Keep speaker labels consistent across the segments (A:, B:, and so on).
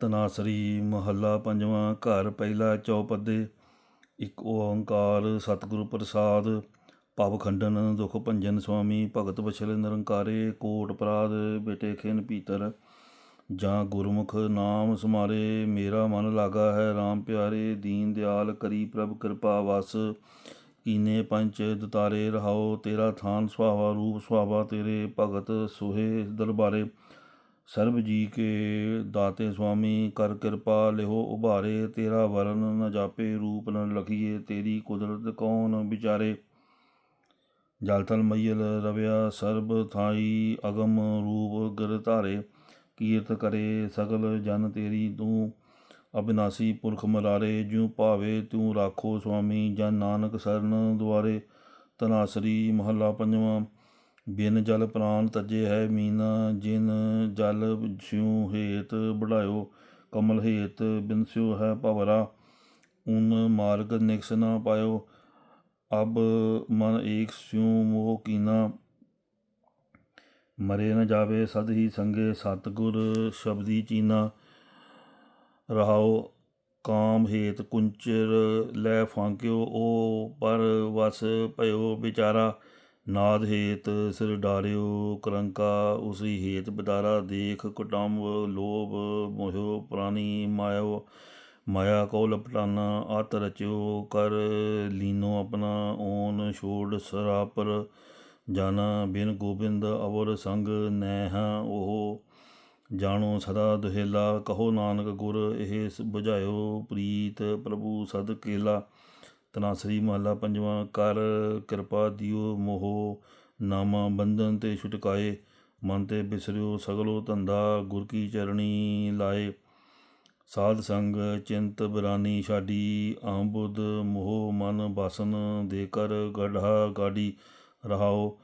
A: ਤਨਾਸਰੀ ਮਹੱਲਾ ਪੰਜਵਾਂ, ਘਰ ਪਹਿਲਾ ਚੌਪਦੇ। ਇੱਕ ਓੰਕਾਰ ਸਤਿਗੁਰੂ ਪ੍ਰਸਾਦ, ਭਵ ਖੰਡਨ ਦੁਖ ਭੰਜਨ ਸੁਆਮੀ, ਭਗਤ ਵਛਲ ਨਿਰੰਕਾਰੇ, ਕੋਟ ਅਪਰਾਧ ਬੇਟੇ ਖਿਨ ਪੀਤਰ ਜਾਂ ਗੁਰਮੁਖ ਨਾਮ ਸਮਾਰੇ, ਮੇਰਾ ਮਨ ਲਾਗਾ ਹੈ RAM ਪਿਆਰੇ, ਦੀਨ ਦਿਆਲ ਕਰੀ ਪ੍ਰਭ ਕਿਰਪਾ ਵਸ। ਕੀਨੇ ਪੰਚ ਦਤਾਰੇ ਰਹਾਓ, ਤੇਰਾ ਥਾਨ ਸੁਹਾਵਾ, ਰੂਪ ਸੁਹਾਵਾ ਤੇਰੇ ਭਗਤ ਸੁਹੇ ਦਰਬਾਰੇ। ਸਰਬ ਜੀ ਕੇ ਦਾਤੇ ਸੁਆਮੀ, ਕਰ ਕਿਰਪਾ ਲਿਹੋ ਉਭਾਰੇ, ਤੇਰਾ ਵਰਨ ਨ ਜਾਪੇ, ਰੂਪ ਨ ਲਖੀਏ, ਤੇਰੀ ਕੁਦਰਤ ਕੌਣ ਵਿਚਾਰੇ? ਜਲ ਥਲ ਮਈਲ ਰਵਿਆ, ਸਰਬ ਥਾਈ ਅਗਮ ਰੂਪ ਗਿਰ ਧਾਰੇ, ਕੀਰਤ ਕਰੇ ਸਗਲ ਜਨ ਤੇਰੀ ਤੂੰ। ਅਬਿਨਾਸੀ ਪੁਰਖ ਮਰਾਰੇ, ਜਿਉ ਭਾਵੇ ਤੂੰ ਰਾਖੋ ਸੁਆਮੀ, ਜਨ ਨਾਨਕ ਸਰਨ ਦੁਆਰੇ। ਤਨਾਸਰੀ ਮਹੱਲਾ ਪੰਜਵਾਂ ਬਿਨ ਜਲ ਪ੍ਰਾਨ ਤਜੇ ਹੈ ਮੀਨਾ, ਜਿਨ ਜਲ ਸਿਉ ਹੇਤ ਬੜਾਇਓ, ਕਮਲ ਹੇਤ ਬਿਨਸਿਓ ਹੈ ਭਵਰਾ। ਉਨ ਮਾਰਗ ਨਿਕਸ ਨਾ ਪਾਇਓ, ਅਬ ਮਨ ਏਕ ਸਿਉ ਮੋਹ ਕੀਨਾ। ਮਰੇ ਨਾ ਜਾਵੇ ਸਦ ਹੀ ਸੰਗੇ ਸਤਗੁਰ ਸ਼ਬਦੀ ਚੀਨਾ। ਰਹਾਓ ਕਾਮ ਹੇਤ ਕੁੰਚਰ ਲੈ ਫਾਂਕਿਓ ਉਹ ਪਰ ਵਸ ਭਇਓ ਵਿਚਾਰਾ। ਨਾਦ ਹੇਤ ਸਿਰ ਡਾਰਿਓ ਕਰੰਕਾ ਉਸੀ ਹੇਤ ਬਦਾਰਾ ਦੇਖ, ਕੁਟੰਬ, ਲੋਭ, ਮੋਹਿਓ ਪ੍ਰਾਨੀ ਮਾਇਓ। ਮਾਇਆ ਕੋ ਲਪਟਾਨਾ ਆਤ ਰਚਿਓ, ਕਰ ਲੀਨੋ ਆਪਣਾ, ਓਨ ਛੋੜ ਸਰਾਪਰ। ਜਾਣਾ ਬਿਨ ਗੋਬਿੰਦ ਅਵਰ ਸੰਗ ਨੈਹ ਉਹ। ਜਾਣੋ ਸਦਾ ਦੁਹੇਲਾ, ਕਹੋ ਨਾਨਕ ਗੁਰ, ਇਹ ਬੁਝਾਇਓ ਪ੍ਰੀਤ ਪ੍ਰਭੂ ਸਦ ਕੇਲਾ। ਤਨਾਸਰੀ ਮਹੱਲਾ ਪੰਜਵਾਂ। ਕਰ ਕਿਰਪਾ ਦਿਓ ਮੋਹ ਨਾਮਾ ਬੰਧਨ ਤੇ ਛੁਟਕਾਏ। ਮਨ ਤੇ ਬਿਸਰਿਓ ਸਗਲੋ ਧੰਦਾ, ਗੁਰ ਕੀ ਚਰਣੀ ਲਾਏ। ਸਾਧ ਸੰਗ ਚਿੰਤ ਬਿਰਾਨੀ ਛਾਡੀ, ਆਂਬੁਦ ਮੋਹ ਮਨ ਬਾਸਨ ਦੇ ਕਰ ਗੜਾ ਗਾੜੀ ਰਹਾਓ,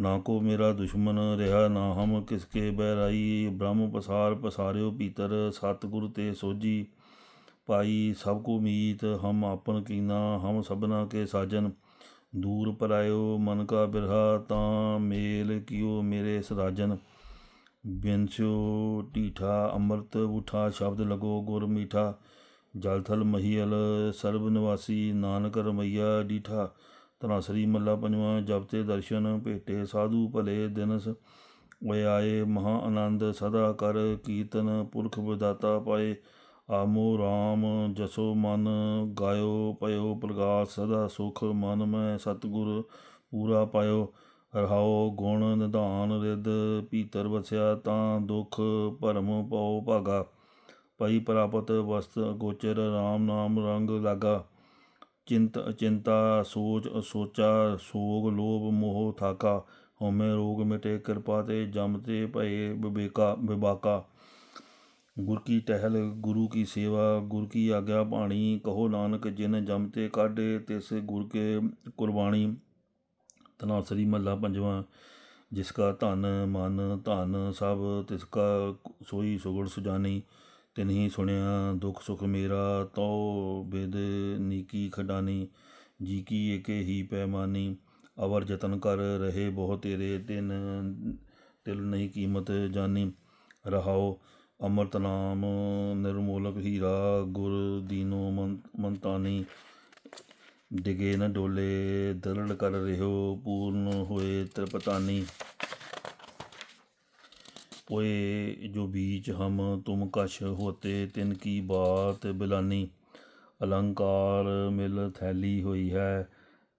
A: ਨਾ ਕੋ ਮੇਰਾ ਦੁਸ਼ਮਨ ਰਿਹਾ, ਨਾ ਹਮ ਕਿਸਕੇ ਬਹਿਰਾਈ ਬ੍ਰਹਮ ਪਸਾਰ ਪਸਾਰਿਓ ਪੀਤਰ ਸਤਿਗੁਰ ਤੇ ਸੋਜੀ ਪਾਈ ਸਭ ਕੋ ਮੀਤ, ਹਮ ਆਪਨ ਕੀਨਾ, ਹਮ ਸਭਨਾ ਕੇ ਸਾਜਨ। ਦੂਰ ਪਰਾਇਓ ਮਨ ਕਾ ਬਿਰਹਾ, ਤਾਂ ਮੇਲ ਕਿਓ ਮੇਰੇ ਸਰਾਜਨ ਬਿਨਸਿਓ ਢੀਠਾ ਅੰਮ੍ਰਿਤ ਉਠਾ, ਸ਼ਬਦ ਲਗੋ ਗੁਰ ਮੀਠਾ। ਜਲ ਥਲ ਮਹੀਲ ਸਰਬ ਨਿਵਾਸੀ ਨਾਨਕ ਰਮਈਆ ਡੀਠਾ ਤਨਾਸਰੀ ਮੱਲਾ ਪੰਜਵਾਂ ਜਪਤੇ ਦਰਸ਼ਨ ਭੇਟੇ ਸਾਧੂ ਭਲੇ ਦਿਨਸ। ਓਏ ਆਏ ਮਹਾ ਆਨੰਦ, ਸਦਾ ਕਰ ਕੀਰਤਨ ਪੁਰਖ ਵਿਦਾਤਾ ਪਾਏ। ਆਮੋ RAM ਜਸੋ ਮਨ, ਗਾਇਓ ਪਇਓ ਪ੍ਰਗਾਸ, ਸਦਾ ਸੁਖ ਮਨ ਮੈਂ ਸਤਗੁਰ ਪੂਰਾ ਪਾਇਓ। ਰਹਾਓ ਗੁਣ ਨਿਧਾਨ ਰਿਦ ਭੀਤਰ ਵਸਿਆ ਤਾਂ ਦੁਖ ਭਰਮ ਪਉ ਭਾਗਾ। ਪਈ ਪ੍ਰਾਪਤ ਵਸਤ ਗੋਚਰ RAM ਨਾਮ ਰੰਗ ਲਾਗਾ। ਚਿੰਤ ਅਚਿੰਤਾ, ਸੋਚ ਅਸੋਚਾ, ਸੋਗ ਲੋਭ ਮੋਹ ਥਾਕਾ। ਹਉਮੈ ਰੋਗ ਮਿਟੇ, ਕਿਰਪਾ ਤੇ ਜਮ ਤੇ ਭਏ ਵਿਵੇਕਾ ਵਿਵਾਕਾ। ਗੁਰ ਕੀ ਟਹਿਲ, ਗੁਰੂ ਕੀ ਸੇਵਾ, ਗੁਰ ਕੀ ਆਗਿਆ ਬਾਣੀ, ਕਹੋ ਨਾਨਕ ਜਿਨ ਜਮ ਤੇ ਕਾਢੇ, ਤਿਸ ਗੁਰ ਕੇ ਕੁਰਬਾਨੀ ਤਨਾਸਰੀ ਮਹੱਲਾ ਪੰਜਵਾਂ, ਜਿਸ ਕਾ ਧਨ ਮਨ ਧਨ ਸਭ, ਤਿਸ ਕਾ ਸੋਈ ਸੁਗੜ ਸੁਜਾਨੀ। ਤਿਨਹੀ ਸੁਣਿਆ, ਦੁਖ ਸੁਖ ਮੇਰਾ ਤੋ ਬੇਦ ਨੀਕੀ ਖਡਾਨੀ। ਜੀ ਕੀ ਏਕੇ ਹੀ ਪੈਮਾਨੀ, ਅਵਰ ਯਤਨ ਕਰ ਰਹੇ ਬਹੁ ਤੇਰੇ, ਤਿਨ ਤਿਲ ਨਹੀਂ ਕੀਮਤ ਜਾਨੀ। ਰਹਾਓ ਅੰਮ੍ਰਿਤ ਨਾਮ ਨਿਰਮੋਲਕ ਹੀਰਾ ਗੁਰ ਦੀਨੋ ਮੰਤਾਨੀ ਡਿਗੇ ਨ ਡੋਲੇ ਦਰੜ ਕਰ ਰਹਿਓ ਪੂਰਨ ਹੋਏ ਤ੍ਰਿਪਤਾਨੀ ओए जो बीच हम तुम कश होते तिन की बात बिलानी अलंकार मिल थैली ਹੋਈ ਹੈ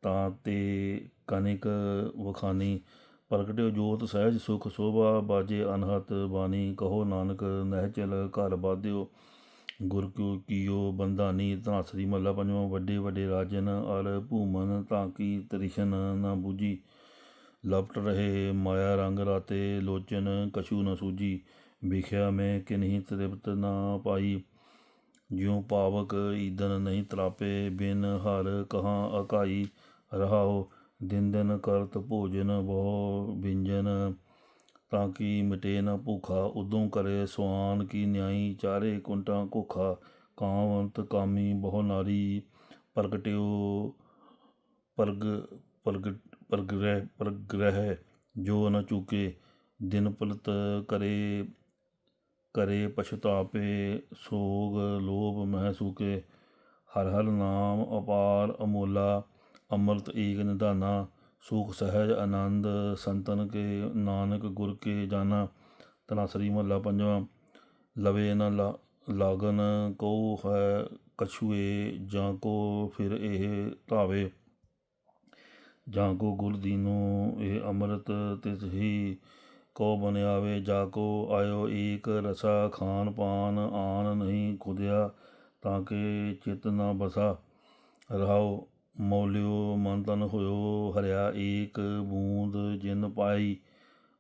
A: ਤਾਂ ਤੇ ਕਨਿਕ ਵਖਾਨੀ ਪ੍ਰਗਟਿਓ ਜੋਤ ਸਹਿਜ ਸੁਖ ਸੋਭਾ, ਬਾਜੇ ਅਨਹਤ ਬਾਣੀ ਕਹੋ ਨਾਨਕ, ਨਹਿ ਚਲ ਘਰ ਬਾਧਿਓ। ਗੁਰ ਕਿਉ ਕੀਓ ਬੰਧਾਨੀ ਧਨਾਸਰੀ ਮੱਲਾ ਪੰਜਵਾਂ, ਵੱਡੇ ਵੱਡੇ ਰਾਜਨ ਅਰ ਭੂਮਨ ਤਾਂ ਕੀ ਤ੍ਰਿਸ਼ਨ ਨਾ ਬੂਜੀ ਲਪਟ ਰਹੇ ਮਾਇਆ ਰੰਗ ਰਾਤੇ, ਲੋਚਨ ਕਛੂ ਨ ਸੂਜੀ ਵਿਖਿਆ ਮੈਂ ਕਿਨਹੀ ਤ੍ਰਿਪਤ ਨਾ ਪਾਈ। ਜਿਉ ਪਾਵਕ ਈਦਨ ਨਹੀਂ ਤਰਾਪੇ, ਬਿਨ ਹਰ ਕਹਾਂ ਅਕਾਈ ਰਹਾਓ। ਦਿਨ ਦਿਨ ਕਰਤ ਭੋਜਨ ਬਹੁ ਵਿੰਜਨ, ਤਾਂ ਕੀ ਮਿਟੇ ਨਾ ਭੂਖਾ, ਉਦੋਂ ਕਰੇ ਸੁਆਨ ਕੀ ਨਿਆਈ, ਚਾਰੇ ਕੁੰਟਾਂ ਕੋਖਾ ਕਾਮਵੰਤ ਕਾਮੀ ਬਹੁ ਨਾਰੀ, ਪ੍ਰਗਟਿਓ ਪਰਗ ਪ੍ਰਗਟ ਪ੍ਰਗ੍ਰਹਿ ਪ੍ਰਗ੍ਰਹਿ, ਜੋ ਨ ਚੁਕੇ, ਦਿਨ ਪਲਤ ਕਰੇ ਕਰੇ ਪਛਤਾਪੇ, ਸੋਗ ਲੋਭ ਮਹਿ ਸੂਕੇ ਹਰ ਹਰ ਨਾਮ ਅਪਾਰ ਅਮੋਲਾ ਅੰਮ੍ਰਿਤ ਏਕ ਨਿਧਾਨਾ ਸੁਖ ਸਹਿਜ ਆਨੰਦ, ਸੰਤਨ ਕੇ ਨਾਨਕ ਗੁਰ ਕੇ ਜਾਨਾ। ਤਨਾ ਮਹੱਲਾ ਪੰਜਵਾਂ, ਲਵੇ ਨ ਲਾ- ਲਾਗਨ ਕੋ ਹੈ ਕਛੂਏ, ਜਾਂ ਕੋ ਫਿਰ ਇਹ ਧਾਵੇ। ਜਾਂ ਕੋ ਗੁਰ ਦੀਨੋ ਇਹ ਅੰਮ੍ਰਿਤ ਤਿਸ ਹੀ ਕੋ ਬਨਿਆਵੇ ਜਾ ਕੋ ਆਇਓ ਏਕ ਰਸਾ। ਖਾਨ ਪਾਨ ਆਨ ਨਹੀਂ ਖੁਦਿਆ, ਤਾਂ ਕਿ ਚਿਤ ਨਾ ਬਸਾ। ਰਹਾਓ ਮੌਲਿਓ ਮਨ ਤਨ ਹੋਇਓ, ਹਰਿਆ ਏਕ ਬੂੰਦ ਜਿਨ ਪਾਈ।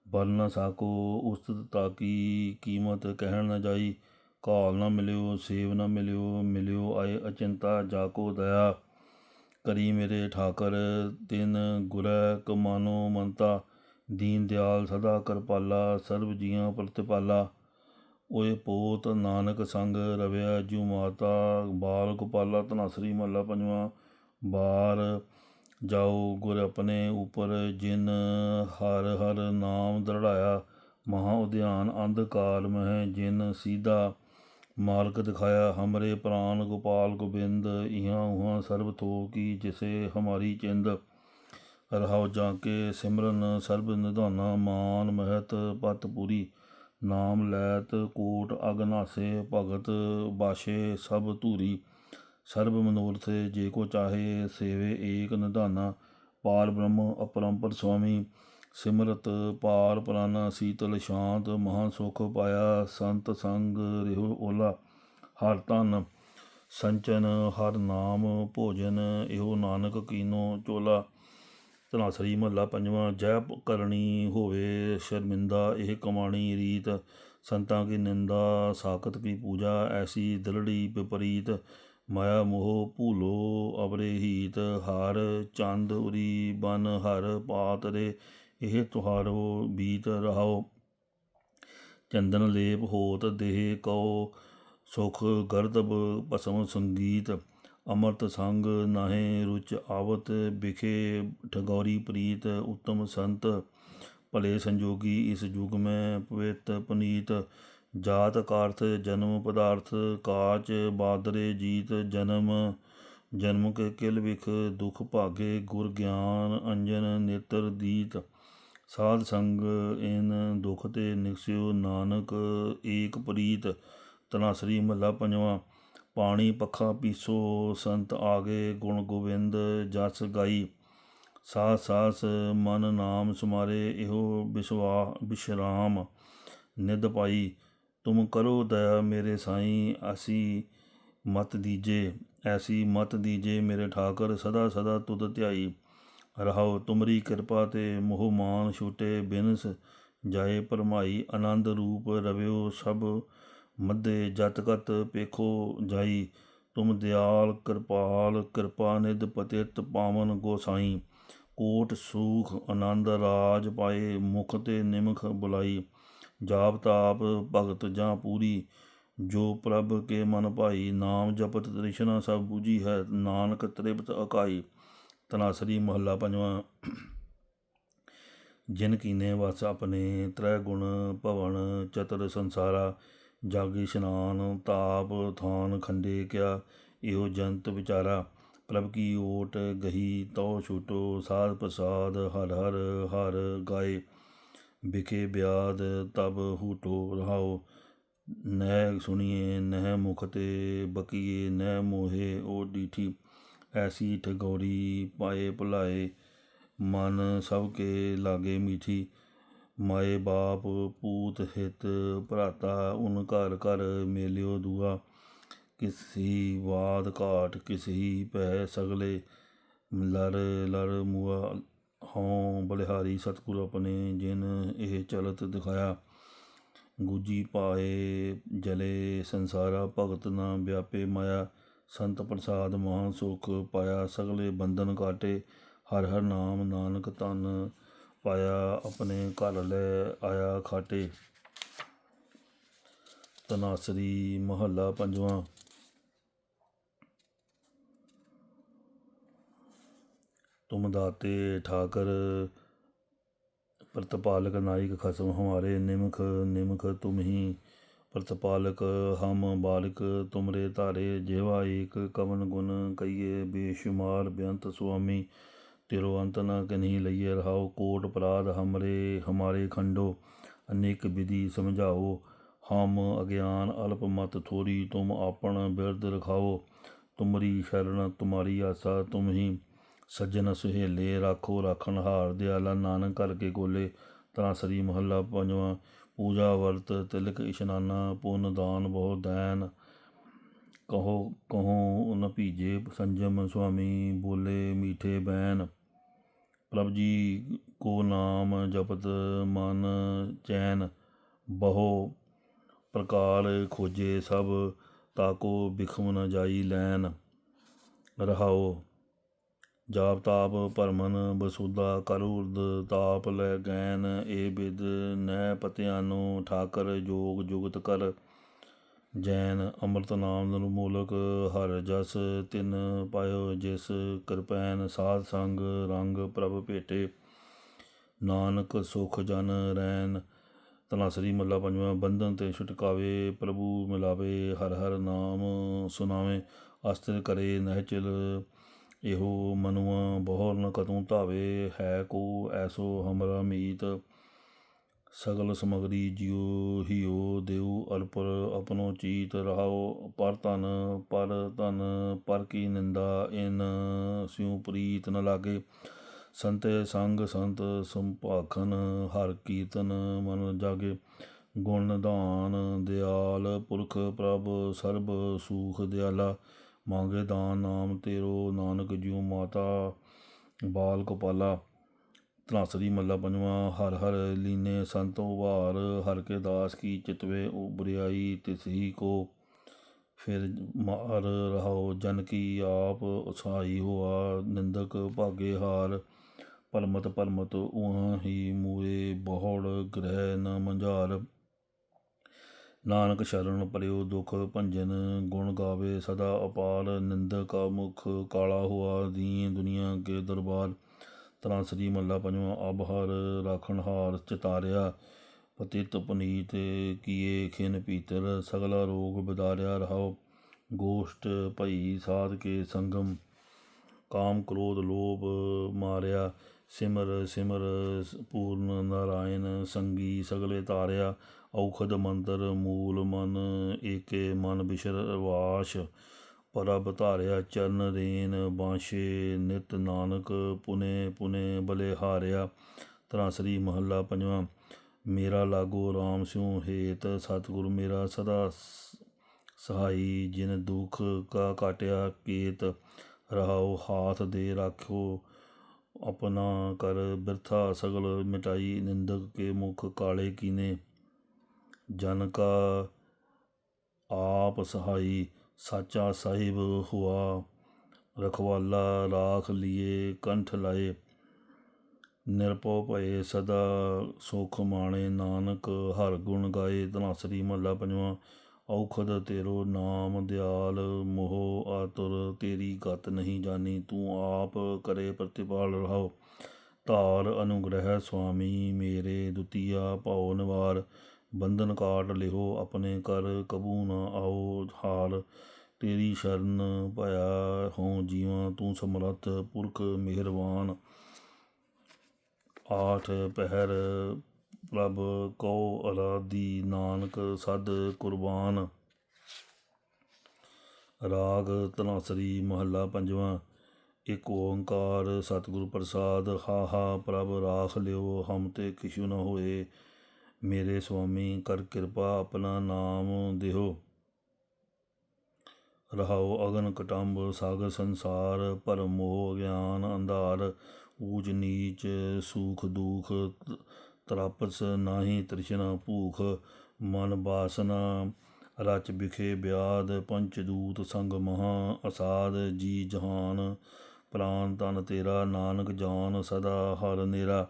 A: ਬਲ ਨ ਸਾਕੋ ਉਸਤ ਤਾਕੀ ਕੀਮਤ ਕਹਿਣ ਨ ਜਾਈ। ਕਾਲ ਨ ਮਿਲਿਓ, ਸੇਵ ਨ ਮਿਲਿਓ ਮਿਲਿਓ ਆਏ ਅਚਿੰਤਾ, ਜਾਕੋ ਦਇਆ। ਕਰੀ ਮੇਰੇ ਠਾਕਰ, ਤਿਨ ਗੁਰੈ ਕਮਾਨੋ ਮੰਤਾ। ਦੀਨ ਦਿਆਲ ਸਦਾ ਕਿਰਪਾਲਾ ਸਰਬ ਜੀਆਂ ਪ੍ਰਤਿਪਾਲਾ ਓਏ ਪੋਤ ਨਾਨਕ ਸੰਗ ਰਵਿਆ ਜੂ ਮਾਤਾ ਬਾਲ ਗੋਪਾਲਾ ਧਨਾਸਰੀ ਮਹੱਲਾ ਪੰਜਵਾਂ। ਬਾਰ ਜਾਓ, ਗੁਰ ਆਪਣੇ ਉਪਰ ਜਿਨ ਹਰ ਹਰ ਨਾਮ ਦਰੜਾਇਆ, ਮਹਾ ਉਦਿਆਨ ਅੰਧਕਾਰ ਮਹਿ ਜਿਨ ਸੀਧਾ ਮਾਲਕ ਦਿਖਾਇਆ, ਹਮਰੇ ਪ੍ਰਾਨ ਗੋਪਾਲ ਗੋਬਿੰਦ, ਇਹਾਂ ਉਹਾਂ ਸਰਬ ਥੋ ਕੀ ਜਿਸੇ ਹਮਾਰੀ ਚਿੰਦ। ਰਹਾਉ ਜਾ ਕੇ ਸਿਮਰਨ ਸਰਬ ਨਿਧਾਨਾ, ਮਾਨ ਮਹਤ ਪਤ ਪੂਰੀ। ਨਾਮ ਲੈਤ ਕੋਟ ਅਗਨਾਸੇ ਭਗਤ ਬਾਸ਼ੇ ਸਭ ਧੂਰੀ। ਸਰਬ ਮਨੋਰਥ ਜੇ ਕੋ ਚਾਹੇ ਸੇਵੇ ਏਕ ਨਿਧਾਨਾ ਪਾਰ ਬ੍ਰਹਮ ਅਪਰੰਪਰ ਸੁਆਮੀ, ਸਿਮਰਤ ਪਾਰ ਪ੍ਰਾਨਾ, ਸੀਤਲ ਸ਼ਾਂਤ ਮਹਾ ਸੁਖ ਪਾਇਆ, ਸੰਤ ਸੰਗ ਰਿਹੁ ਓਲਾ, ਹਰ ਤਨ ਸੰਚਨ, ਹਰ ਨਾਮ ਭੋਜਨ, ਇਹੋ ਨਾਨਕ ਕੀਨੋ ਚੋਲਾ। ਧਨਾਸਰੀ ਮਹੱਲਾ ਪੰਜਵਾਂ, ਜੈ ਕਰਨੀ ਹੋਵੇ ਸ਼ਰਮਿੰਦਾ, ਇਹ ਕਮਾਣੀ ਰੀਤ, ਸੰਤਾਂ ਕੀ ਨਿੰਦਾ, ਸਾਖਤ ਕੀ ਪੂਜਾ, ਐਸੀ ਦਿਲੜੀ ਵਿਪਰੀਤ ਮਾਇਆ ਮੋਹ ਭੂਲੋ ਅਵਰੇ ਹੀਤ, ਹਰ ਚੰਦ ਉਰੀ ਬਨ ਹਰ ਪਾਤ ਰੇ, ਇਹ ਤੁਹਾਰੋ ਬੀਤ ਰਹਾਓ। ਚੰਦਨ ਲੇਪ ਹੋਤ ਦੇਹ ਕਉ, ਸੁਖ ਗਰਦਬ ਭਸਮ ਸੰਗੀਤ। ਅਮਰਤ ਸੰਗ ਨਾਹੇ ਰੁਚ ਆਵਤ ਬਿਖੇ ਠਗੌਰੀ ਪ੍ਰੀਤ ਉਤਮ ਸੰਤ। ਭਲੇ ਸੰਜੋਗੀ ਇਸ ਯੁਗ ਮੈਂ ਪਵਿੱਤ ਪਨੀਤ। ਜਾਤ ਕਾਰਥ ਜਨਮ ਪਦਾਰਥ ਕਾਚ ਬਾਦਰੇ ਜੀਤ ਜਨਮ ਜਨਮ ਕੇ ਕਿਲ ਵਿਖ ਦੁਖ ਭਾਗੇ ਗੁਰ ਗਿਆਨ ਅੰਜਨ ਨੇਤਰ ਦੀਤ। ਸਾਧ ਸੰਗ ਇਨ ਦੁਖ ਤੇ ਨਿਕਸਿਓ ਨਾਨਕ ਏਕ ਪ੍ਰੀਤ। ਤਨਾਸਰੀ ਮਹੱਲਾ ਪੰਜਵਾਂ, ਪਾਣੀ ਪੱਖਾ ਪੀਸੋ ਸੰਤ ਆਗੇ ਗੁਣ ਗੋਬਿੰਦ ਜਸ ਗਾਈ। ਸਾਸ ਸਾਸ ਮਨ ਨਾਮ ਸੁਮਾਰੇ ਇਹੋ ਵਿਸਵਾ ਵਿਸ਼ਰਾਮ ਨਿਦ ਪਾਈ ਤੁਮ ਕਰੋ ਦਇਆ ਮੇਰੇ ਸਾਈਂ ਅਸੀਂ ਮਤ ਦੀਜੇ ਐਸੀ ਮਤ ਦੀਜੇ ਮੇਰੇ ਠਾਕਰ ਸਦਾ ਸਦਾ ਤੁਧ ਧਿਆਈ ਰਹਾਉ ਤੁਮਰੀ ਕਿਰਪਾ ਤੇ ਮੋਹ ਮਾਨ ਛੂਟੇ ਬਿਨਸ ਜਾਏ ਪਰਮਾਈ ਆਨੰਦ ਰੂਪ ਰਵਿਓ ਸਭ ਮੱਦੇ ਜਤਕਤ ਪੇਖੋ ਜਾਈ ਤੁਮ ਦਿਆਲ ਕਿਰਪਾਲ ਕਿਰਪਾ ਨਿਧ ਪਤਿਤ ਪਾਵਨ ਗੋਸਾਈ ਕੋਟ ਸੂਖ ਆਨੰਦ ਰਾਜ ਪਾਏ ਮੁਖ ਤੇ ਨਿਮਖ ਬੁਲਾਈ ਜਾਪ ਤਾਪ ਭਗਤ ਜਾਂ ਪੂਰੀ, ਜੋ ਪ੍ਰਭ ਕੇ ਮਨ ਭਾਈ, ਨਾਮ ਜਪਤ ਤ੍ਰਿਸ਼ਨਾ ਸਭ ਬੂਝੀ ਹੈ, ਨਾਨਕ ਤ੍ਰਿਪਤ ਅਕਾਈ। ਤਨਾਸਰੀ ਮਹੱਲਾ ਪੰਜਵਾਂ। ਜਿਨ ਕੀਨੇ ਵਸ ਆਪਣੇ, ਤ੍ਰੈ ਗੁਣ ਭਵਨ ਚਤਰ ਸੰਸਾਰਾ, ਜਾਗੀ ਇਸ਼ਨਾਨ ਤਾਪ ਥਾਨ ਖੰਡੇ ਕਿਆ, ਇਹੋ ਜੰਤ ਵਿਚਾਰਾ। ਪ੍ਰਭ ਕੀ ਓਟ ਗਹੀ, ਤਉ ਛੂਟੋ, ਸਾਧ ਪ੍ਰਸਾਦ ਹਰ ਹਰ ਹਰ ਗਾਏ। ਬਿਕੇ ਬਿਆਦ ਤਬ ਹੂਟੋ ਰਹਾਓ ਨਹਿ ਸੁਣੀਏ, ਨਹਿ ਮੁਖਤੇ ਬਕੀਏ, ਨਹਿ ਮੋਹੇ ਓ ਡੀਠੀ। ਐਸੀ ਠਗੋਰੀ ਪਾਏ ਭੁਲਾਏ, ਮਨ ਸਭ ਕੇ ਲਾਗੇ ਮੀਠੀ। ਮਾਏ ਬਾਪ ਪੂਤ ਹਿਤ ਭਰਾਤਾ, ਉਨ ਘਰ ਘਰ ਮੇਲਿਓ ਦੂਆ। ਕਿਸੀ ਬਾਦ ਘਾਟ, ਕਿਸੀ ਪੈ ਸਗਲੇ। ਲੜ ਲੜ ਮੁਆ ਹਉ ਬਲਿਹਾਰੀ ਸਤਿਗੁਰ ਆਪਣੇ ਜਿਨ ਇਹ ਚਲਤ ਦਿਖਾਇਆ। ਗੁਜੀ ਪਾਏ ਜਲੇ ਸੰਸਾਰਾ, ਭਗਤ ਨਾ ਵਿਆਪੇ ਮਾਇਆ। ਸੰਤ ਪ੍ਰਸਾਦ ਮਹਾਨ ਸੁਖ ਪਾਇਆ, ਸਗਲੇ ਬੰਧਨ ਕਾਟੇ ਹਰ ਹਰ ਨਾਮ ਨਾਨਕ ਤਨ ਪਾਇਆ, ਆਪਣੇ ਘਰ ਲੈ ਆਇਆ ਖਾਟੇ। ਤਨਾਸਰੀ ਮਹੱਲਾ ਪੰਜਵਾਂ। ਤੁਮ ਦਾਤੇ ਠਾਕਰ, ਪ੍ਰਤਪਾਲਕ ਨਾਇਕ ਖਸਮ ਹਮਾਰੇ ਨਿਮਖ ਨਿਮਖ ਤੁਮ ਹੀ ਪ੍ਰਤਪਾਲਕ ਹਮ ਬਾਲਿਕ, ਤੁਮਰੇ ਧਾਰੇ ਜਿਹਵਾ ਏਕ, ਕਵਨ ਗੁਣ ਕਈਏ ਬੇਸ਼ੁਮਾਰ ਬੇਅੰਤ ਸੁਆਮੀ। ਤਿਰੋ ਅੰਤ ਨ ਕਨਹੀ ਲਈਏ ਰਹਾਓ ਕੋਟ ਅਪਰਾਧ ਹਮਰੇ, ਹਮਾਰੇ ਖੰਡੋ, ਅਨੇਕ ਵਿਧि ਸਮਝਾਓ। ਹਮ ਅਗਿਆਨ ਅਲਪ ਮਤ ਥੋਰੀ, ਤੁਮ ਆਪਣ ਬਿਰਦ ਰਖਾਓ। ਤੁਮਰੀ ਸ਼ਰਨ, ਤੁਮਾਰੀ ਆਸਾ ਤੁਮ ਹੀ ਸੱਜਣ ਸੁਹੇਲੇ ਰਾਖੋ ਰਾਖਣ ਹਾਰ ਦਿਆਲਾ ਨਾਨਕ ਘਰ ਕੇ ਕੋਲੇ ਤਰਾਸਰੀ ਮਹੱਲਾ ਪੰਜਵਾਂ, ਪੂਜਾ ਵਰਤ, ਤਿਲਕ ਇਸ਼ਨਾਨਾ, ਪੁੰਨ ਦਾਨ, ਬਹੁ ਦੈਨ, ਕਹੋ ਕਹੋ ਨ ਭੀਜੇ ਸੰਜਮ ਸੁਆਮੀ, ਬੋਲੇ ਮੀਠੇ ਬੈਨ। ਪ੍ਰਭ ਜੀ ਕੋ ਨਾਮ ਜਪਤ ਮਨ ਚੈਨ, ਬਹੁ ਪ੍ਰਕਾਰ ਖੋਜੇ ਸਭ ਤਾਕੋ ਬਿਖਮ ਨ ਜਾਈ ਲੈਨ। ਰਹਾਓ ਜਾਪ ਤਾਪ ਭਰਮਨ ਬਸੁਦਾ ਕਰ ਉਰਦ ਤਾਪ ਲੈ ਗੈਨ, ਏ ਬਿਦ ਨੈ ਪਤਿਆਂ ਨੂੰ ਠਾਕਰ ਜੋਗ ਜੁਗਤ ਕਰ। ਜੈਨ ਅੰਮ੍ਰਿਤ ਨਾਮ ਨਿਰਮੂਲਕ ਹਰ ਜਸ ਤਿਨ ਪਾਇਓ ਜਿਸ ਕਿਰਪੈਨ ਸਾਧ ਸੰਗ ਰੰਗ ਪ੍ਰਭ ਭੇਟੇ। ਨਾਨਕ ਸੁਖ ਜਨ ਰੈਨ। ਤਨਾਸਰੀ ਮੱਲਾ ਪੰਜਵਾਂ ਬੰਧਨ ਤੇ ਛੁਟਕਾਵੇ ਪ੍ਰਭੂ ਮਿਲਾਵੇ, ਹਰ ਹਰ ਨਾਮ ਸੁਨਾਵੇ ਅਸਤਿਰ ਕਰੇ ਨਹਿਚਲ ਇਹੋ ਮਨੁਆ ਬਹੁਰ ਨ ਕਤੂ ਧਾਵੇ, ਹੈ ਕੋ ਐਸੋ ਹਮਰਾ ਮੀਤ। ਸਗਲ ਸਮਗਰੀ ਜਿਉ ਹਿਓ ਦੇਉ ਅਲਪਰ ਆਪਣੋ ਚੀਤ ਰਹਾਓ ਪਰ ਤਨ ਪਰ ਤਨ ਪਰ ਕੀ ਨਿੰਦਾ, ਇਨ ਸਿਉ ਪ੍ਰੀਤ ਨ ਲਾਗੇ। ਸੰਤੇ ਸੰਗ ਸੰਤ ਸੰਭਾਖਨ, ਹਰ ਕੀਰਤਨ ਮਨ ਜਾਗੇ। ਗੁਣ ਦਾਨ ਦਿਆਲ ਪੁਰਖ ਪ੍ਰਭ ਸਰਬ ਸੂਖ ਦਿਆਲਾ। ਮੰਗੇ ਦਾਨ ਨਾਮ ਤੇਰੋ ਨਾਨਕ ਜਿਉ ਮਾਤਾ ਬਾਲ ਗੋਪਾਲਾ ਧਨਾਸਰੀ ਮੱਲਾ ਪੰਜਵਾਂ, ਹਰ ਹਰ ਲੀਨੇ ਸੰਤੋ ਵਾਰ ਹਰ ਕੇ ਦਾਸ ਕੀ ਚਿਤਵੇ ਉਬਰਿਆਈ ਤਿਸਹੀ ਕੋ ਫਿਰ ਮਾਰ ਰਹਾਓ ਜਨ ਕੀ ਆਪ ਉਸਾਈ ਹੋਆ, ਨਿੰਦਕ ਭਾਗੇ ਹਾਰ, ਪਰਮਤ ਪਰਮਤ ਉਹਾਂ ਹੀ ਮੂਰੇ, ਬਹੁੜ ਗ੍ਰਹਿ ਨ ਮੰਝਾਰ। ਨਾਨਕ ਸ਼ਰਨ ਪਰਿਓ ਦੁਖ ਭੰਜਨ, ਗੁਣ ਗਾਵੇ ਸਦਾ ਅਪਾਰ, ਨਿੰਦਕ ਮੁਖ ਕਾਲਾ ਹੁਆ ਦੀਨ ਦੁਨੀਆ ਕੇ ਦਰਬਾਰ। ਤਰਾਂ ਸ੍ਰੀ ਮੱਲਾ ਪੰਜਵਾਂ, ਅਬ ਹਰ ਰਾਖਣ ਹਾਰ ਚਿਤਾਰਿਆ, ਪਤਿਤ ਪੁਨੀਤ ਕੀਏ ਖਿਨ ਪੀਤਰ ਸਗਲਾ ਰੋਗ ਬਿਦਾਰਿਆ ਰਹਾਓ ਗੋਸ਼ਟ ਭਈ ਸਾਧ ਕੇ ਸੰਗਮ, ਕਾਮ ਕ੍ਰੋਧ ਲੋਭ ਮਾਰਿਆ। ਸਿਮਰ ਸਿਮਰ, ਪੂਰਨ ਨਾਰਾਇਣ, ਸੰਗੀ ਸਗਲੇ ਤਾਰਿਆ, ਔਖਦ ਮੰਤਰ, ਮੂਲ ਮਨ, ਏਕੇ ਮਨ ਬਿਸ਼ਰ ਵਾਸ਼। ਪਰਬ ਧਾਰਿਆ ਚਰਨ ਰੇਨ ਬਾਂਸ਼ੇ ਨਿਤ ਨਾਨਕ, ਪੁਨੇ ਪੁਨੇ ਬਲੇ ਹਾਰਿਆ। ਤਰਾਸਰੀ ਮਹੱਲਾ ਪੰਜਵਾਂ, ਮੇਰਾ ਲਾਗੋ RAM ਸਿਉ ਹੇਤ, ਸਤਿਗੁਰ ਮੇਰਾ ਸਦਾ ਸਹਾਈ, ਜਿਨ ਦੁਖ ਕਾ ਕਾਟਿਆ ਕੇਤ। ਰਹਾਉ ਹਾਥ ਦੇ ਰਾਖੋ ਆਪਣਾ ਕਰ ਬਿਰਥਾ ਸਗਲ ਮਿਟਾਈ ਨਿੰਦਕ ਕੇ ਮੁਖ ਕਾਲੇ ਕੀਨੇ। ਜਨ ਕਾ ਆਪ ਸਹਾਈ ਸਾਚਾ ਸਾਹਿਬ ਹੁਆ। ਰਖਵਾਲਾ ਰਾਖ ਲਿਏ ਕੰਠ ਲਾਏ। ਨਿਰਪਉ ਭਏ ਸਦਾ ਸੁਖ ਮਾਣੇ। ਨਾਨਕ ਹਰ ਗੁਣ ਗਾਏ। ਧਨਾਸਰੀ ਮਹੱਲਾ ਪੰਜਵਾਂ। ਔਖਦ ਤੇਰੋ ਨਾਮ ਦਿਆਲ, ਮੋਹ ਆਤੁਰ, ਤੇਰੀ ਗਤ ਨਹੀਂ ਜਾਣੀ, ਤੂੰ ਆਪ ਕਰੇ ਪ੍ਰਤਿਪਾਲ ਰਹਾਓ। ਧਾਰ ਅਨੁਗ੍ਰਹਿ ਸੁਆਮੀ, ਮੇਰੇ ਦੁਤੀਆ ਭਉ ਨਿਵਾਰ, ਬੰਧਨ ਕਾਟ ਲਿਹੋ, ਆਪਣੇ ਕਰ ਕਬੂ ਨਾ ਆਓ ਹਾਲ। ਤੇਰੀ ਸ਼ਰਨ ਭਇਆ ਹੋ ਜੀਵਾਂ, ਤੂੰ ਸਮਰੱਥ ਪੁਰਖ ਮਿਹਰਬਾਨ ਆਠ ਪਹਿਰ ਪ੍ਰਭ ਕਉ ਅਰਾਦੀ ਨਾਨਕ ਸਦ ਕੁਰਬਾਨ। ਰਾਗ ਤਨਾਸਰੀ ਮਹੱਲਾ ਪੰਜਵਾਂ, ਇੱਕ ਓੰਕਾਰ ਸਤਿਗੁਰ ਪ੍ਰਸਾਦ, ਹਾ ਹਾ ਪ੍ਰਭ ਰਾਖ ਲਿਓ, ਹਮ ਤੇ ਕਿਛੂ ਨ ਹੋਏ। ਮੇਰੇ ਸੁਆਮੀ, ਕਰ ਕਿਰਪਾ ਆਪਣਾ ਨਾਮ ਦਿਓ। ਰਹਾਉ ਅਗਨ ਕਟੰਬ ਸਾਗਰ ਸੰਸਾਰ ਭਰਮ ਮੋਹ ਗਿਆਨ ਅੰਧਾਰ। ਊਚ ਨੀਚ ਸੂਖ ਦੁਖ ਤਰਾਪਸ ਨਾਹੀ ਤ੍ਰਿਸ਼ਨਾ ਭੂਖ, ਮਨ ਬਾਸਨਾ, ਰਚ ਵਿਖੇ ਬਿਆਦ ਪੰਚਦੂਤ ਸੰਗ ਮਹਾ ਅਸਾਦ, ਜੀ ਜਹਾਨ, ਪ੍ਰਾਨ ਤਨ ਤੇਰਾ, ਨਾਨਕ ਜਾਨ ਸਦਾ ਹਰ ਨੇਰਾ।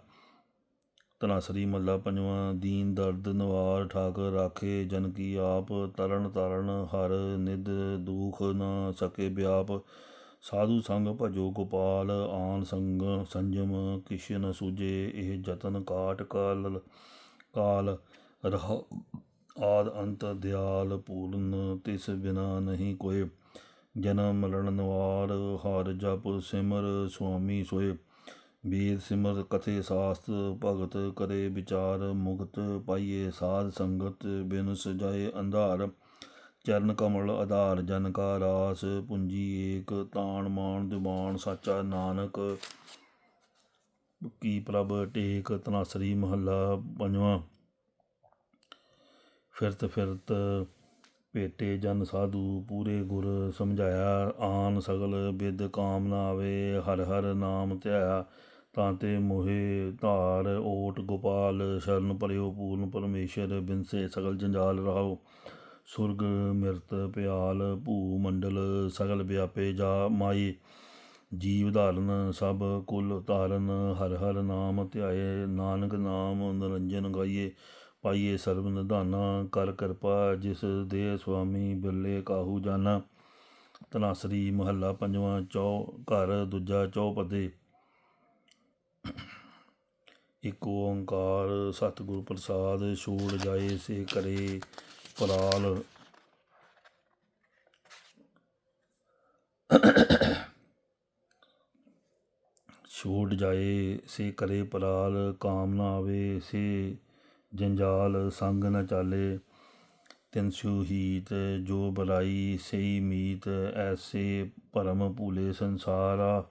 A: ਤਨਾਸਰੀ ਮੱਲਾ ਪੰਜਵਾਂ, ਦੀਨ ਦਰਦ ਨਵਾਰ ਠਾਕਰ ਰਾਖੇ, ਜਨ ਕੀ ਆਪ ਤਰਨ ਤਰਨ, ਹਰ ਨਿਦ ਦੂਖ ਨਾ ਸਕੇ ਵਿਆਪ। ਸਾਧੂ ਸੰਗ ਭਜੋ ਗੋਪਾਲ, ਆਨ ਸੰਗ ਸੰਜਮ ਕਿਸ਼ਨ ਨ ਸੂਜੇ, ਇਹ ਜਤਨ ਕਾਟ ਕਾਲ ਕਾਲ ਰਹ ਆਦ ਅੰਤ ਦਿਆਲ ਪੂਰਨ, ਤਿਸ ਬਿਨਾ ਨਹੀਂ ਕੋਏ। ਜਨਮ ਲੜਨਵਾਰ ਹਰ ਜਪ ਸਿਮਰ ਸੁਆਮੀ ਸੋਏ। ਵੇਦ ਸਿਮਰ ਕਥੇ ਸਾਸਤ, ਭਗਤ ਕਰੇ ਵਿਚਾਰ। ਮੁਕਤ ਪਾਈਏ ਸਾਧ ਸੰਗਤ ਬਿਨ ਸਜਾਏ ਅੰਧਾਰ। ਚਰਨ ਕਮਲ ਆਧਾਰ, ਜਨ ਕਾ ਰਾਸ, ਪੁੰਜੀ ਏਕ, ਤਾਣ ਮਾਨ ਦਿਵਾਨ ਸਾਚਾ ਨਾਨਕ। ਕੀ ਪ੍ਰਭ ਟੇਕ ਤਨਾਸਰੀ ਮਹੱਲਾ ਪੰਜਵਾਂ। ਫਿਰਤ ਫਿਰਤ ਭੇਟੇ ਜਨ ਸਾਧੂ, ਪੂਰੇ ਗੁਰ ਸਮਝਾਇਆ। ਆਨ ਸਗਲ ਬਿਦ ਕਾਮ ਆਵੇ, ਹਰ ਹਰ ਨਾਮ ਧਿਆਇਆ। ਤਾਂ ਤੇ ਮੋਹਿ ਧਾਰ, ਓਟ ਗੋਪਾਲ, ਸ਼ਰਨ ਪਰਿਓ ਪੂਰਨ ਪਰਮੇਸ਼ਰ, ਬਿਨਸੇ ਸਗਲ ਜੰਜਾਲ ਰਹਾਓ। ਸੁਰਗ, ਮਿਰਤ, ਪਿਆਲ ਭੂ ਮੰਡਲ ਸਗਲ ਵਿਆਪੇ ਜਾ ਮਾਈ। ਜੀਵ ਧਾਰਨ, ਸਭ ਕੁਲ ਧਾਰਨ, ਹਰ ਹਰ ਨਾਮ ਧਿਆਏ। ਨਾਨਕ ਨਾਮ ਨਿਰੰਜਨ ਗਾਈਏ, ਪਾਈਏ ਸਰਬ ਨਿਧਾਨਾ। ਕਰ ਕਿਰਪਾ ਜਿਸ ਦੇ ਸੁਆਮੀ ਬਿਰਲੇ ਕਾਹੂ ਜਾਨਾ। ਤਨਾਸਰੀ ਮਹੱਲਾ ਪੰਜਵਾਂ ਚੌ, ਘਰ ਦੂਜਾ ਚੌਪਦੇ। ਇਕ ਓੰਕਾਰ ਸਤਿਗੁਰ ਪ੍ਰਸਾਦ, ਛੋੜ ਜਾਏ ਸੇ ਕਰੇ। ਪਰਾਲ ਛੋੜ ਜਾਏ, ਸੇ ਕਰੇ ਪਰਾਲ, ਕਾਮ ਨਾ ਆਵੇ, ਸੇ ਜੰਜਾਲ, ਸੰਗ ਨਾ ਚਾਲੇ। ਤਿਨਸੂ ਹੀਤ ਜੋ ਬਲਾਈ, ਸਈ ਮੀਤ, ਐਸੇ ਭਰਮ ਭੂਲੇ ਸੰਸਾਰਾ।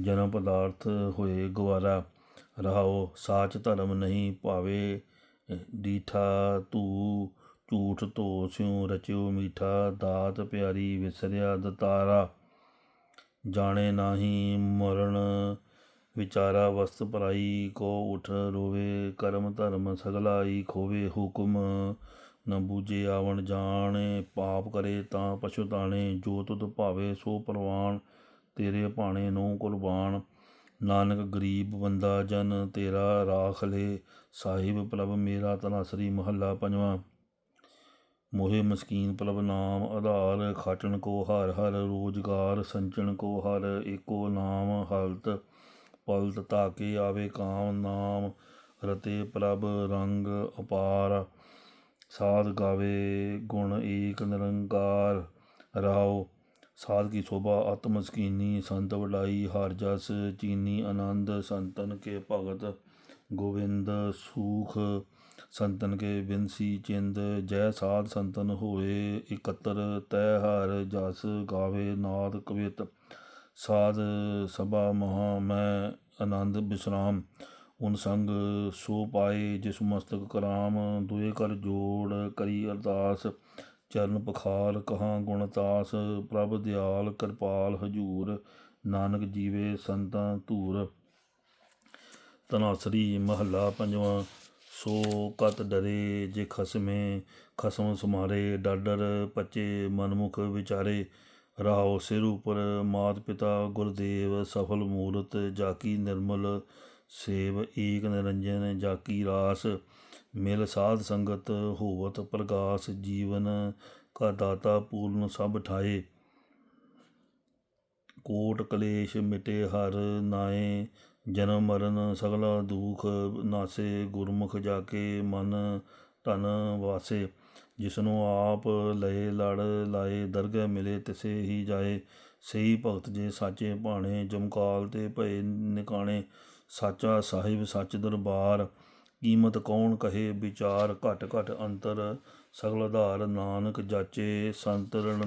A: ਜਨਮ ਪਦਾਰਥ ਹੋਏ ਗਵਾਰਾ। ਰਹਾਓ, ਸਾਚ ਧਰਮ ਨਹੀਂ ਭਾਵੇ, ਡੀਠਾ ਤੂ ਝੂਠ ਧੋ ਸਿਉ ਰਚਿਓ ਮੀਠਾ, ਦਾਤ ਪਿਆਰੀ ਵਿਸਰਿਆ ਦਤਾਰਾ। ਜਾਣੇ ਨਾਹੀ ਮਰਨ ਵਿਚਾਰਾ, ਵਸਤ ਪਰਾਈ ਕੋ ਉਠ ਰੋਵੇ, ਕਰਮ ਧਰਮ ਸਗਲਾਈ ਖੋਵੇ ਹੁਕਮ। ਨ ਬੂਝੇ ਆਵਣ ਜਾਣੇ, ਪਾਪ ਕਰੇ ਤਾਂ ਪਛੁਤਾਣੇ ਜੋ ਤੁਧ ਭਾਵੇ ਸੋ ਪ੍ਰਵਾਨ ਤੇਰੇ ਭਾਣੇ ਨੂੰ ਕੁਰਬਾਨ ਨਾਨਕ ਗਰੀਬ ਬੰਦਾ ਜਨ ਤੇਰਾ ਰਾਖ ਲੇ, ਸਾਹਿਬ ਪ੍ਰਭ ਮੇਰਾ ਤਨਾਸਰੀ ਮਹੱਲਾ ਪੰਜਵਾਂ। ਮੋਹਿ ਮਸਕੀਨ ਪਲਬ ਨਾਮ ਆਧਾਰ, ਖਾਟਣ ਕੋ ਹਰ ਹਰ, ਰੋਜਗਾਰ ਸੰਚਣ ਕੋ ਹਰ, ਏਕੋ ਨਾਮ ਹਲਤ ਪਲਤ ਤਾਕੇ ਆਵੇ ਕਾਮ ਨਾਮ, ਰਤੇ ਪ੍ਰਭ ਰੰਗ ਅਪਾਰ, ਸਾਧ ਗਾਵੇ ਗੁਣ ਏਕ ਨਿਰੰਕਾਰ, ਰਾਓ, ਸਾਧ ਕੀ ਸ਼ੋਭਾ ਆਤਮ ਸਕੀਨੀ ਸੰਤ ਵਡਾਈ ਹਰ ਜਸ ਚੀਨੀ, ਆਨੰਦ, ਸੰਤਨ ਕੇ ਭਗਤ ਗੋਬਿੰਦ ਸੂਖ ਸੰਤਨ ਕੇ ਬਿਨਸੀ ਚਿੰਦ, ਜੈ ਸਾਧ ਸੰਤਨ ਹੋਏ ਇਕੱਤਰ, ਤੈ ਹਰ ਜਸ ਗਾਵੇ ਨਾਦ ਕਵਿਤ। ਸਾਧ ਸਭਾ ਮਹਾ ਮੈਂ ਆਨੰਦ ਬਿਸਰਾਮ। ਉਨ ਸੰਗ ਸੋ ਪਾਏ ਜਿਸ ਮਸਤਕ ਕਰਾਮ। ਦੁਏ ਕਰ ਜੋੜ ਕਰੀ ਅਰਦਾਸ। ਚਰਨ ਪਖਾਲ ਕਹਾਂ ਗੁਣਤਾਸ ਪ੍ਰਭ ਦਿਆਲ ਕਿਰਪਾਲ ਹਜੂਰ। ਨਾਨਕ ਜੀਵੇ ਸੰਤਾਂ ਧੂਰ। ਤਨਾਸਰੀ ਮਹੱਲਾ ਪੰਜਵਾਂ। ਸੋ ਕਤ ਡਰੇ ਜੇ ਖਸਮੇ, ਖਸਮ ਸੁਮਾਰੇ, ਡਾਡਰ ਪਚੇ ਮਨਮੁਖ ਵਿਚਾਰੇ। ਰਾਹੋ ਸਿਰ ਉਪਰ ਮਾਤ ਪਿਤਾ ਗੁਰਦੇਵ, ਸਫਲ ਮੂਰਤ ਜਾਕੀ ਨਿਰਮਲ, ਸੇਵ ਏਕ ਨਿਰੰਜਨ ਜਾਕੀ ਰਾਸ। ਮਿਲ ਸਾਧ ਸੰਗਤ ਹੋਵਤ ਪ੍ਰਗਾਸ, ਜੀਵਨ ਕਾ ਦਾਤਾ ਪੂਰਨ ਸਭ ਠਾਏ। ਕੋਟ ਕਲੇਸ਼ ਮਿਟੇ ਹਰ ਨਾਏ ਜਨਮ, ਮਰਨ, ਸਗਲਾ ਦੁਖ ਨਾਸੇ, ਗੁਰਮੁਖ ਜਾ ਕੇ ਮਨ ਧਨ ਵਾਸੇ। ਜਿਸਨੂੰ ਆਪ ਲਏ ਲੜ ਲਾਏ ਦਰਗਹਿ ਮਿਲੇ ਤਿਸੇ ਹੀ ਜਾਏ। ਸਹੀ ਭਗਤ ਜੇ ਸਾਚੇ ਭਾਣੇ, ਜਮਕਾਲ ਤੇ ਭਏ ਨਿਕਾਣੇ। ਸਾਚਾ ਸਾਹਿਬ, ਸੱਚ ਦਰਬਾਰ, ਕੀਮਤ ਕੌਣ ਕਹੇ? ਵਿਚਾਰ ਘਟ ਘਟ ਅੰਤਰ, ਸਗਲ ਆਧਾਰ ਨਾਨਕ ਜਾਚੇ ਸੰਤ ਰਣ